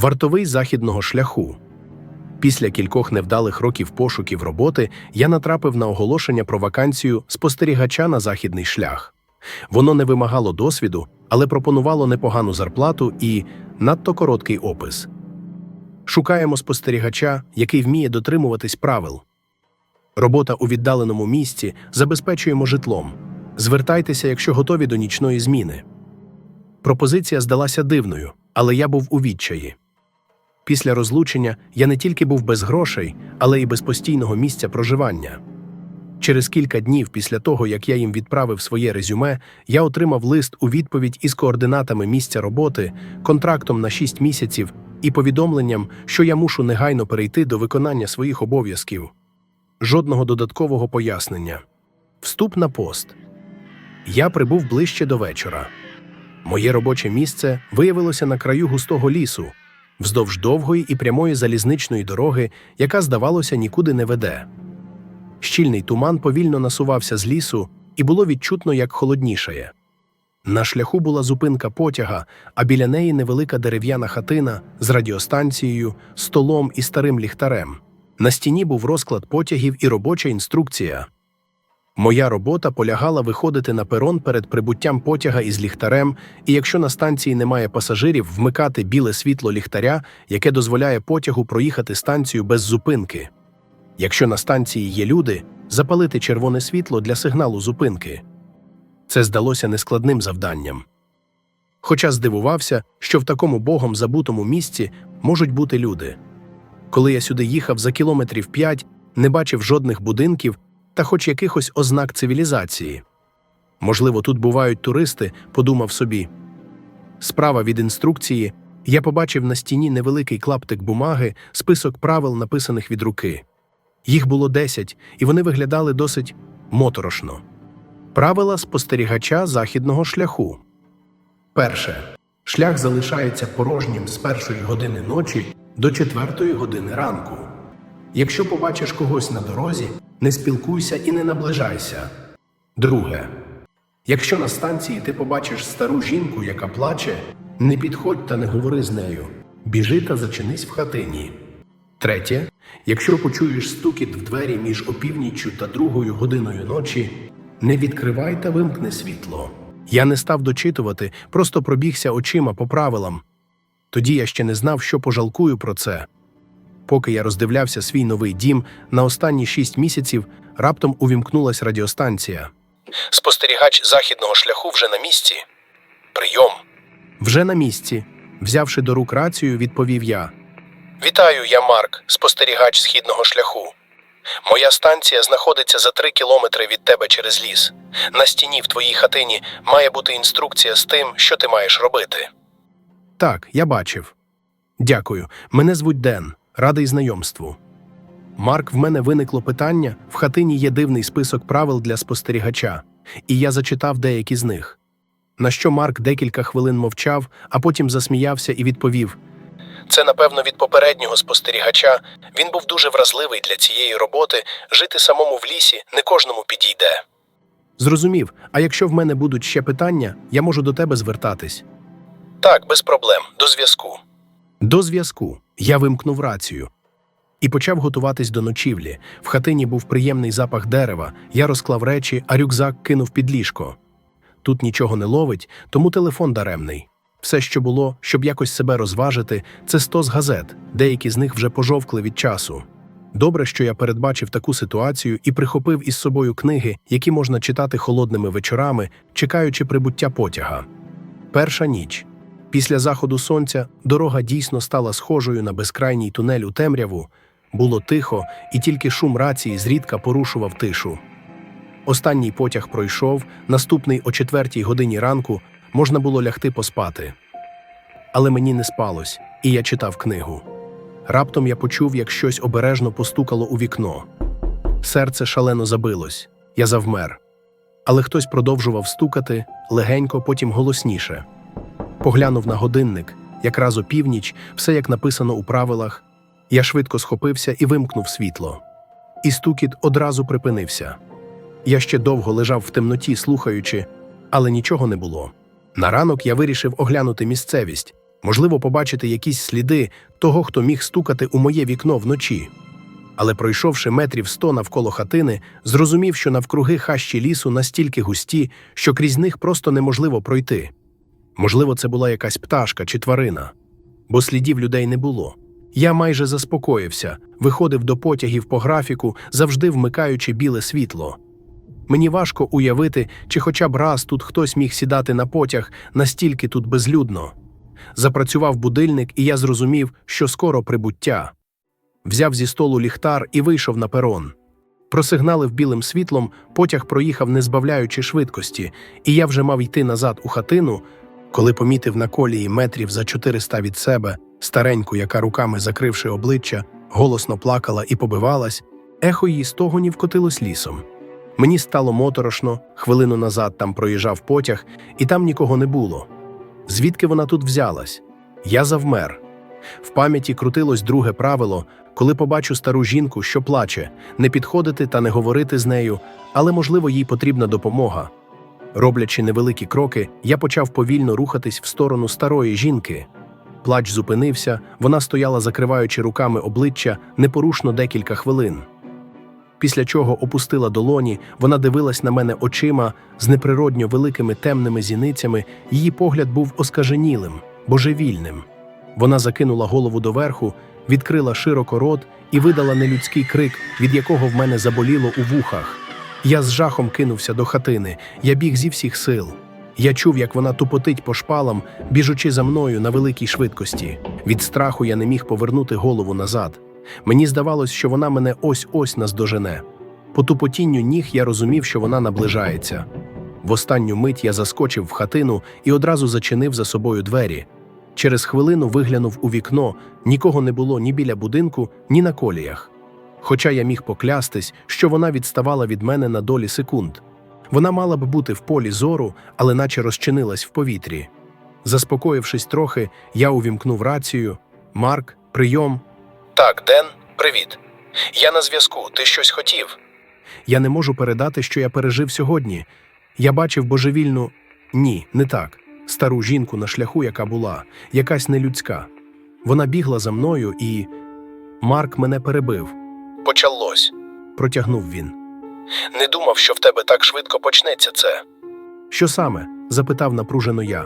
Вартовий західного шляху. Після кількох невдалих років пошуків роботи я натрапив на оголошення про вакансію спостерігача на західний шлях. Воно не вимагало досвіду, але пропонувало непогану зарплату і надто короткий опис. Шукаємо спостерігача, який вміє дотримуватись правил. Робота у віддаленому місці забезпечуємо житлом. Звертайтеся, якщо готові до нічної зміни. Пропозиція здалася дивною, але я був у відчаї. Після розлучення я не тільки був без грошей, але й без постійного місця проживання. Через кілька днів після того, як я їм відправив своє резюме, я отримав лист у відповідь із координатами місця роботи, контрактом на 6 місяців і повідомленням, що я мушу негайно перейти до виконання своїх обов'язків. Жодного додаткового пояснення. Вступ на пост. Я прибув ближче до вечора. Моє робоче місце виявилося на краю густого лісу, вздовж довгої і прямої залізничної дороги, яка, здавалося, нікуди не веде. Щільний туман повільно насувався з лісу, і було відчутно, як холоднішає. На шляху була зупинка потяга, а біля неї невелика дерев'яна хатина з радіостанцією, столом і старим ліхтарем. На стіні був розклад потягів і робоча інструкція. Моя робота полягала виходити на перон перед прибуттям потяга із ліхтарем, і якщо на станції немає пасажирів, вмикати біле світло ліхтаря, яке дозволяє потягу проїхати станцію без зупинки. Якщо на станції є люди, запалити червоне світло для сигналу зупинки. Це здалося нескладним завданням. Хоча здивувався, що в такому богом забутому місці можуть бути люди. Коли я сюди їхав за кілометрів п'ять, не бачив жодних будинків та хоч якихось ознак цивілізації. Можливо, тут бувають туристи, подумав собі. Справа від інструкції я побачив на стіні невеликий клаптик бумаги, список правил, написаних від руки. Їх було десять, і вони виглядали досить моторошно. Правила спостерігача західного шляху. Перше. Шлях залишається порожнім з першої години ночі до четвертої години ранку. Якщо побачиш когось на дорозі, не спілкуйся і не наближайся. Друге. Якщо на станції ти побачиш стару жінку, яка плаче, не підходь та не говори з нею. Біжи та зачинись в хатині. Третє. Якщо почуєш стукіт в двері між опівніччю та другою годиною ночі, не відкривай та вимкни світло. Я не став дочитувати, просто пробігся очима по правилам. Тоді я ще не знав, що пожалкую про це. Поки я роздивлявся свій новий дім, на останні шість місяців раптом увімкнулась радіостанція. Спостерігач західного шляху вже на місці. Прийом. Вже на місці. Взявши до рук рацію, відповів я. Вітаю, я Марк, спостерігач східного шляху. Моя станція знаходиться за три кілометри від тебе через ліс. На стіні в твоїй хатині має бути інструкція з тим, що ти маєш робити. Так, я бачив. Дякую. Мене звуть Ден. Радий знайомству. Марк, в мене виникло питання: в хатині є дивний список правил для спостерігача, і я зачитав деякі з них. На що Марк декілька хвилин мовчав, а потім засміявся і відповів: Це, напевно, від попереднього спостерігача. Він був дуже вразливий для цієї роботи. Жити самому в лісі не кожному підійде. Зрозумів. А якщо в мене будуть ще питання, я можу до тебе звертатись. Так, без проблем. До зв'язку. До зв'язку. Я вимкнув рацію і почав готуватись до ночівлі. В хатині був приємний запах дерева. Я розклав речі, а рюкзак кинув під ліжко. Тут нічого не ловить, тому телефон даремний. Все, що було, щоб якось себе розважити, це сто з газет, деякі з них вже пожовкли від часу. Добре, що я передбачив таку ситуацію і прихопив із собою книги, які можна читати холодними вечорами, чекаючи прибуття потяга. Перша ніч. Після заходу сонця дорога дійсно стала схожою на безкрайній тунель у темряву. Було тихо, і тільки шум рації зрідка порушував тишу. Останній потяг пройшов, наступний о четвертій годині ранку можна було лягти поспати. Але мені не спалось, і я читав книгу. Раптом я почув, як щось обережно постукало у вікно. Серце шалено забилось, я завмер. Але хтось продовжував стукати легенько, потім голосніше. Поглянув на годинник, якраз о північ, все як написано у правилах. Я швидко схопився і вимкнув світло. І стукіт одразу припинився. Я ще довго лежав в темноті, слухаючи, але нічого не було. На ранок я вирішив оглянути місцевість. можливо, побачити якісь сліди того, хто міг стукати у моє вікно вночі. Але пройшовши метрів сто навколо хатини, зрозумів, що навкруги хащі лісу настільки густі, що крізь них просто неможливо пройти. Можливо, це була якась пташка чи тварина, бо слідів людей не було. Я майже заспокоївся, виходив до потягів по графіку, завжди вмикаючи біле світло. Мені важко уявити, чи хоча б раз тут хтось міг сідати на потяг, настільки тут безлюдно. Запрацював будильник, і я зрозумів, що скоро прибуття. Взяв зі столу ліхтар і вийшов на перон. Просигналив білим світлом, потяг проїхав, не збавляючи швидкості, і я вже мав йти назад у хатину, коли помітив на колії метрів за 400 від себе стареньку, яка руками закривши обличчя, голосно плакала і побивалась, ехо її стогонів котилось лісом. Мені стало моторошно, хвилину назад там проїжджав потяг, і там нікого не було. Звідки вона тут взялась? Я завмер. В пам'яті крутилось друге правило, коли побачу стару жінку, що плаче, не підходити та не говорити з нею, але, можливо, їй потрібна допомога. Роблячи невеликі кроки, я почав повільно рухатись в сторону старої жінки. Плач зупинився, вона стояла, закриваючи руками обличчя непорушно декілька хвилин. Після чого опустила долоні, вона дивилась на мене очима з неприродньо великими темними зіницями, її погляд був оскаженілим, божевільним. Вона закинула голову доверху, відкрила широко рот і видала нелюдський крик, від якого в мене заболіло у вухах. Я з жахом кинувся до хатини, я біг зі всіх сил. Я чув, як вона тупотить по шпалам, біжучи за мною на великій швидкості. Від страху я не міг повернути голову назад. Мені здавалось, що вона мене ось-ось наздожене. По тупотінню ніг я розумів, що вона наближається. В останню мить я заскочив в хатину і одразу зачинив за собою двері. Через хвилину виглянув у вікно, нікого не було ні біля будинку, ні на коліях. Хоча я міг поклястись, що вона відставала від мене на долі секунд. Вона мала б бути в полі зору, але наче розчинилась в повітрі. Заспокоївшись трохи, я увімкнув рацію. Марк, прийом. Так, Ден, привіт. Я на зв'язку. Ти щось хотів? Я не можу передати, що я пережив сьогодні. Я бачив божевільну. Ні, не так. Стару жінку на шляху, яка була, якась нелюдська. Вона бігла за мною і. Марк мене перебив. Почалось, протягнув він. Не думав, що в тебе так швидко почнеться це. Що саме? запитав напружено я.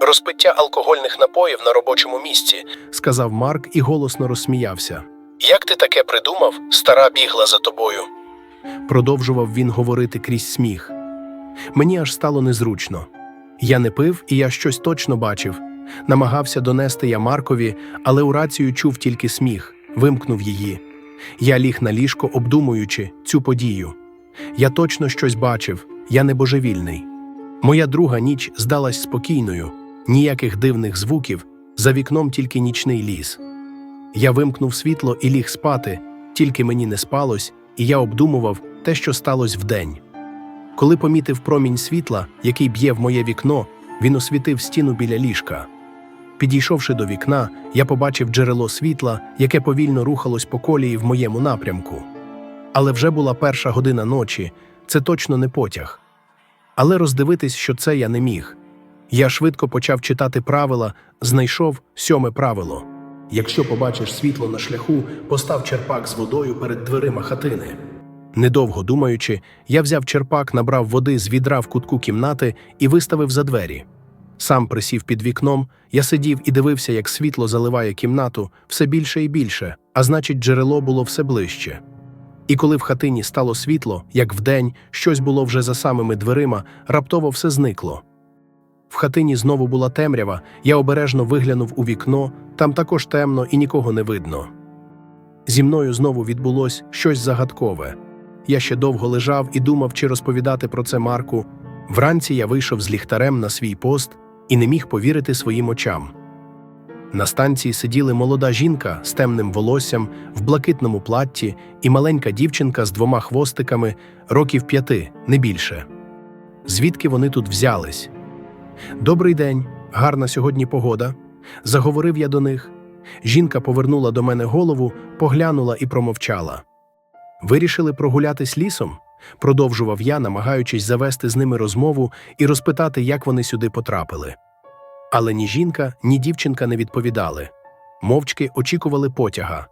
Розпиття алкогольних напоїв на робочому місці, сказав Марк і голосно розсміявся. Як ти таке придумав, стара бігла за тобою? Продовжував він говорити крізь сміх. Мені аж стало незручно. Я не пив, і я щось точно бачив. Намагався донести я Маркові, але у рацію чув тільки сміх, вимкнув її. Я ліг на ліжко, обдумуючи цю подію. Я точно щось бачив, я не божевільний. Моя друга ніч здалась спокійною, ніяких дивних звуків, за вікном тільки нічний ліс. Я вимкнув світло і ліг спати, тільки мені не спалось, і я обдумував те, що сталося вдень. Коли помітив промінь світла, який б'є в моє вікно, він освітив стіну біля ліжка. Підійшовши до вікна, я побачив джерело світла, яке повільно рухалось по колії в моєму напрямку. Але вже була перша година ночі, це точно не потяг. Але роздивитись, що це я не міг. Я швидко почав читати правила, знайшов сьоме правило. Якщо побачиш світло на шляху, постав черпак з водою перед дверима хатини. Недовго думаючи, я взяв черпак, набрав води з відра в кутку кімнати і виставив за двері. Сам присів під вікном, я сидів і дивився, як світло заливає кімнату все більше і більше, а значить, джерело було все ближче. І коли в хатині стало світло, як вдень, щось було вже за самими дверима, раптово все зникло. В хатині знову була темрява, я обережно виглянув у вікно, там також темно і нікого не видно. Зі мною знову відбулось щось загадкове. Я ще довго лежав і думав, чи розповідати про це Марку. Вранці я вийшов з ліхтарем на свій пост і не міг повірити своїм очам. На станції сиділи молода жінка з темним волоссям в блакитному платті і маленька дівчинка з двома хвостиками років п'яти, не більше. Звідки вони тут взялись? Добрий день, гарна сьогодні погода. Заговорив я до них. Жінка повернула до мене голову, поглянула і промовчала. Вирішили прогулятись лісом? Продовжував я, намагаючись завести з ними розмову і розпитати, як вони сюди потрапили. Але ні жінка, ні дівчинка не відповідали. Мовчки очікували потяга.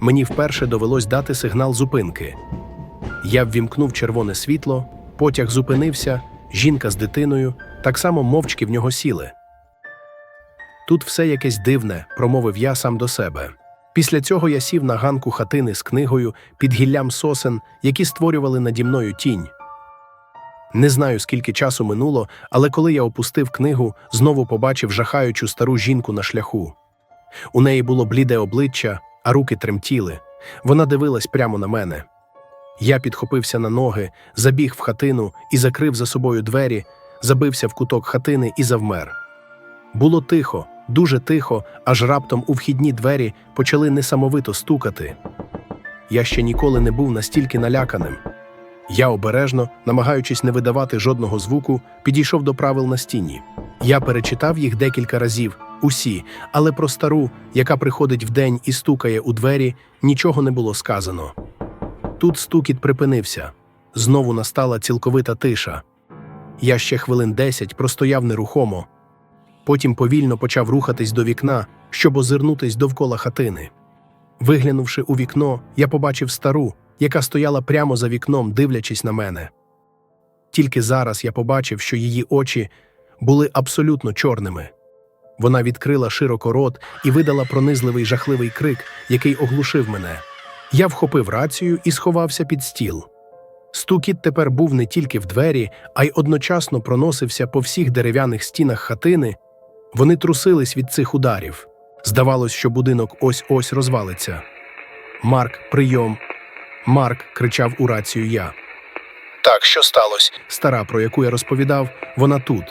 Мені вперше довелось дати сигнал зупинки. Я ввімкнув червоне світло, потяг зупинився, жінка з дитиною так само мовчки в нього сіли. Тут все якесь дивне, промовив я сам до себе. Після цього я сів на ганку хатини з книгою під гіллям сосен, які створювали наді мною тінь. Не знаю, скільки часу минуло, але коли я опустив книгу, знову побачив жахаючу стару жінку на шляху. У неї було бліде обличчя, а руки тремтіли. Вона дивилась прямо на мене. Я підхопився на ноги, забіг в хатину і закрив за собою двері, забився в куток хатини і завмер. Було тихо, дуже тихо, аж раптом у вхідні двері почали несамовито стукати. Я ще ніколи не був настільки наляканим. Я обережно, намагаючись не видавати жодного звуку, підійшов до правил на стіні. Я перечитав їх декілька разів, усі, але про стару, яка приходить вдень і стукає у двері, нічого не було сказано. Тут стукіт припинився. Знову настала цілковита тиша. Я ще хвилин десять простояв нерухомо. Потім повільно почав рухатись до вікна, щоб озирнутись довкола хатини. Виглянувши у вікно, я побачив стару, яка стояла прямо за вікном, дивлячись на мене. Тільки зараз я побачив, що її очі були абсолютно чорними. Вона відкрила широко рот і видала пронизливий жахливий крик, який оглушив мене. Я вхопив рацію і сховався під стіл. Стукіт тепер був не тільки в двері, а й одночасно проносився по всіх дерев'яних стінах хатини. Вони трусились від цих ударів. Здавалось, що будинок ось ось розвалиться. Марк, прийом. Марк, кричав у рацію я. Так, що сталося? Стара, про яку я розповідав, вона тут.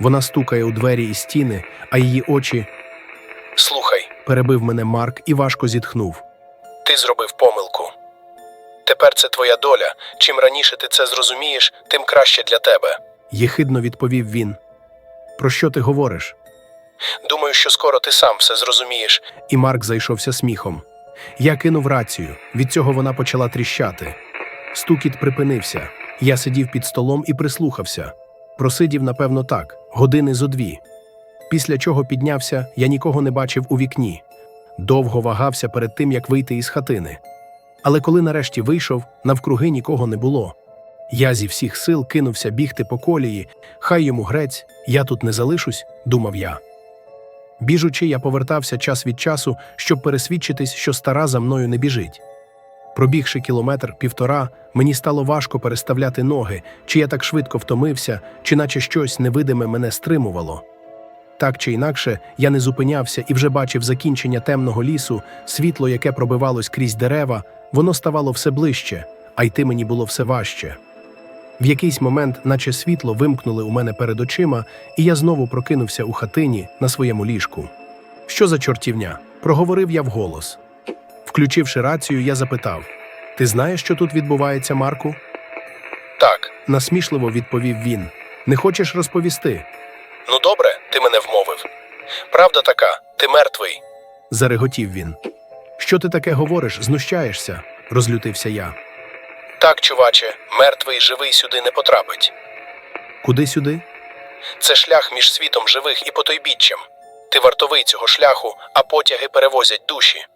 Вона стукає у двері і стіни, а її очі. Слухай, перебив мене Марк і важко зітхнув. Ти зробив помилку. Тепер це твоя доля. Чим раніше ти це зрозумієш, тим краще для тебе. Єхидно відповів він. Про що ти говориш? Думаю, що скоро ти сам все зрозумієш. І Марк зайшовся сміхом. Я кинув рацію. Від цього вона почала тріщати. Стукіт припинився. Я сидів під столом і прислухався. Просидів, напевно, так, години зо дві. Після чого піднявся, я нікого не бачив у вікні. Довго вагався перед тим, як вийти із хатини. Але коли нарешті вийшов, навкруги нікого не було. Я зі всіх сил кинувся бігти по колії, хай йому грець, я тут не залишусь, думав я. Біжучи, я повертався час від часу, щоб пересвідчитись, що стара за мною не біжить. Пробігши кілометр півтора, мені стало важко переставляти ноги, чи я так швидко втомився, чи наче щось невидиме мене стримувало. Так чи інакше, я не зупинявся і вже бачив закінчення темного лісу, світло, яке пробивалось крізь дерева, воно ставало все ближче, а йти мені було все важче. В якийсь момент, наче світло, вимкнули у мене перед очима, і я знову прокинувся у хатині на своєму ліжку. Що за чортівня? проговорив я вголос. Включивши рацію, я запитав: Ти знаєш, що тут відбувається, Марку? Так, насмішливо відповів він. Не хочеш розповісти? Ну, добре, ти мене вмовив. Правда така, ти мертвий. зареготів він. Що ти таке говориш, знущаєшся? розлютився я. Так, чуваче, мертвий живий сюди не потрапить. Куди сюди? Це шлях між світом живих і потойбіччям. Ти вартовий цього шляху, а потяги перевозять душі.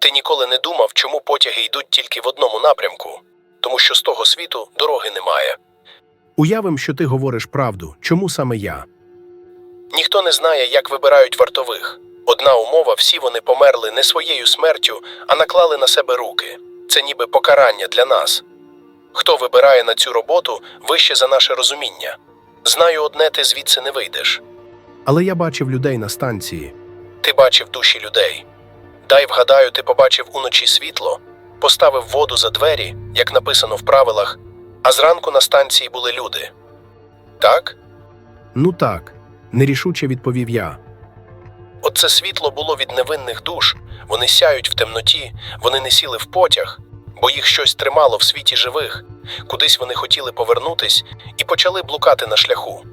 Ти ніколи не думав, чому потяги йдуть тільки в одному напрямку, тому що з того світу дороги немає. Уявим, що ти говориш правду. Чому саме я? Ніхто не знає, як вибирають вартових. Одна умова всі вони померли не своєю смертю, а наклали на себе руки. Це ніби покарання для нас. Хто вибирає на цю роботу вище за наше розуміння? Знаю одне, ти звідси не вийдеш. Але я бачив людей на станції. Ти бачив душі людей. Дай вгадаю, ти побачив уночі світло, поставив воду за двері, як написано в правилах, а зранку на станції були люди. Так? Ну так, нерішуче відповів я. Оце світло було від невинних душ. Вони сяють в темноті, вони не сіли в потяг, бо їх щось тримало в світі живих. Кудись вони хотіли повернутись і почали блукати на шляху.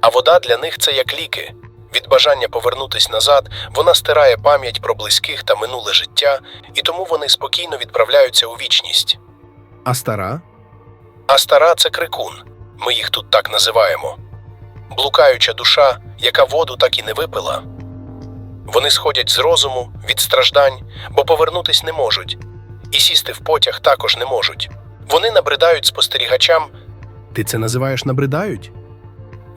А вода для них це як ліки. Від бажання повернутись назад вона стирає пам'ять про близьких та минуле життя, і тому вони спокійно відправляються у вічність. А стара? А стара це крикун. Ми їх тут так називаємо. блукаюча душа, яка воду так і не випила. Вони сходять з розуму, від страждань, бо повернутись не можуть, і сісти в потяг також не можуть. Вони набридають спостерігачам. Ти це називаєш набридають?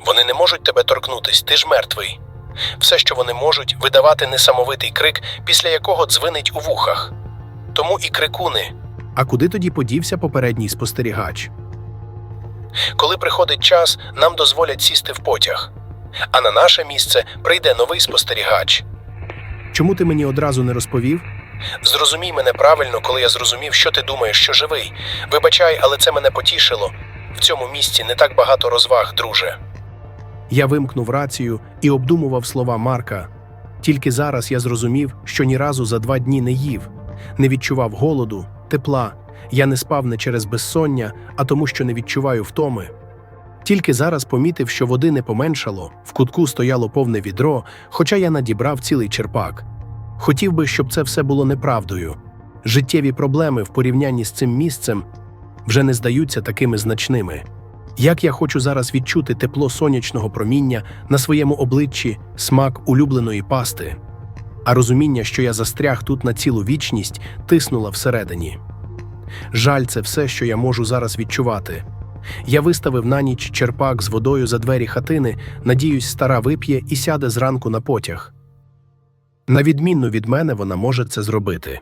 Вони не можуть тебе торкнутись, ти ж мертвий. Все, що вони можуть, видавати несамовитий крик, після якого дзвенить у вухах. Тому і крикуни. А куди тоді подівся попередній спостерігач? Коли приходить час, нам дозволять сісти в потяг. А на наше місце прийде новий спостерігач. Чому ти мені одразу не розповів? Зрозумій мене правильно, коли я зрозумів, що ти думаєш, що живий. Вибачай, але це мене потішило. В цьому місці не так багато розваг, друже. Я вимкнув рацію і обдумував слова Марка. Тільки зараз я зрозумів, що ні разу за два дні не їв, не відчував голоду, тепла. Я не спав не через безсоння, а тому, що не відчуваю втоми. Тільки зараз помітив, що води не поменшало, в кутку стояло повне відро, хоча я надібрав цілий черпак. Хотів би, щоб це все було неправдою. Життєві проблеми в порівнянні з цим місцем вже не здаються такими значними. Як я хочу зараз відчути тепло сонячного проміння на своєму обличчі, смак улюбленої пасти, а розуміння, що я застряг тут на цілу вічність, тиснула всередині. Жаль, це все, що я можу зараз відчувати. Я виставив на ніч черпак з водою за двері хатини, надіюсь, стара вип'є і сяде зранку на потяг. На відміну від мене, вона може це зробити.